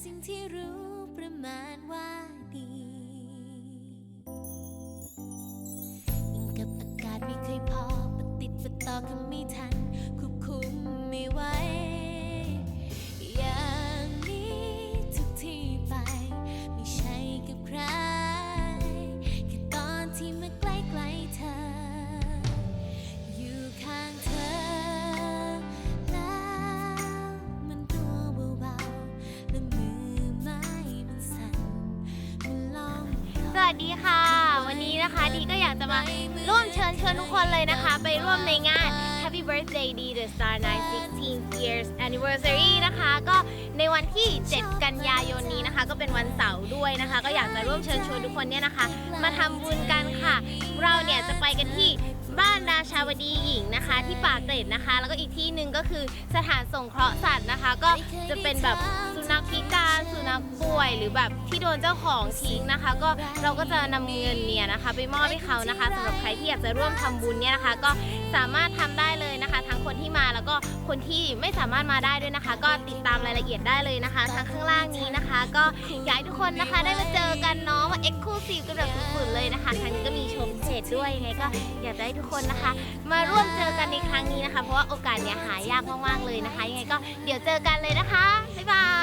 สิ่งที่รู้ประมาณว่าดียิ่งกับอากาศไม่เคยพอปฏิดปต่อกันไม่ทัน สวัสดีค่ะ วันนี้นะคะดีก็อยากจะมาร่วมเชิญชวนทุกคนเลยนะคะ ไปร่วมในงาน Happy Birthday D The Star 9 16 years anniversary นะคะ ก็ในวันที่ 7 กันยายนนี้นะคะ ก็เป็นวันเสาร์ด้วยนะคะ ก็อยากจะร่วมเชิญชวนทุกคนเนี่ยนะคะ มาทำบุญกันค่ะ เราเนี่ยจะไปกันที่บ้านราชาวดีหญิงนะคะ ที่ปากเกร็ดนะคะ แล้วก็อีกที่หนึ่งก็คือสถานสงเคราะห์สัตว์นะคะ ก็จะเป็นแบบ นัขพิการสุนัขป่วย หรือแบบที่โดนเจ้าของทิ้งนะคะ ก็เราก็จะนำเงินเนี่ยนะคะ ไปมอบให้เขานะคะสำหรับใครที่อยากจะร่วมทำบุญเนี่ยนะคะ ก็สามารถทำได้เลยนะคะ ทั้งคนที่มาแล้วก็คนที่ไม่สามารถมาได้ด้วยนะคะ ก็ติดตามรายละเอียดได้เลยนะคะทางข้างล่างนี้นะคะ ก็อยากให้ทุกคนนะคะได้มาเจอกันเนาะมาเอ็กซ์คลูซีฟกันแบบสุดๆเลยนะคะครั้งนี้ก็มีชมเพจด้วยยังไงก็อยากให้ทุกคนนะคะ มาร่วมเจอกันในครั้งนี้นะคะ เพราะว่าโอกาสเนี้ยหายากมากๆเลยนะคะ ยังไงก็เดี๋ยวเจอกันเลยนะคะบ๊ายบาย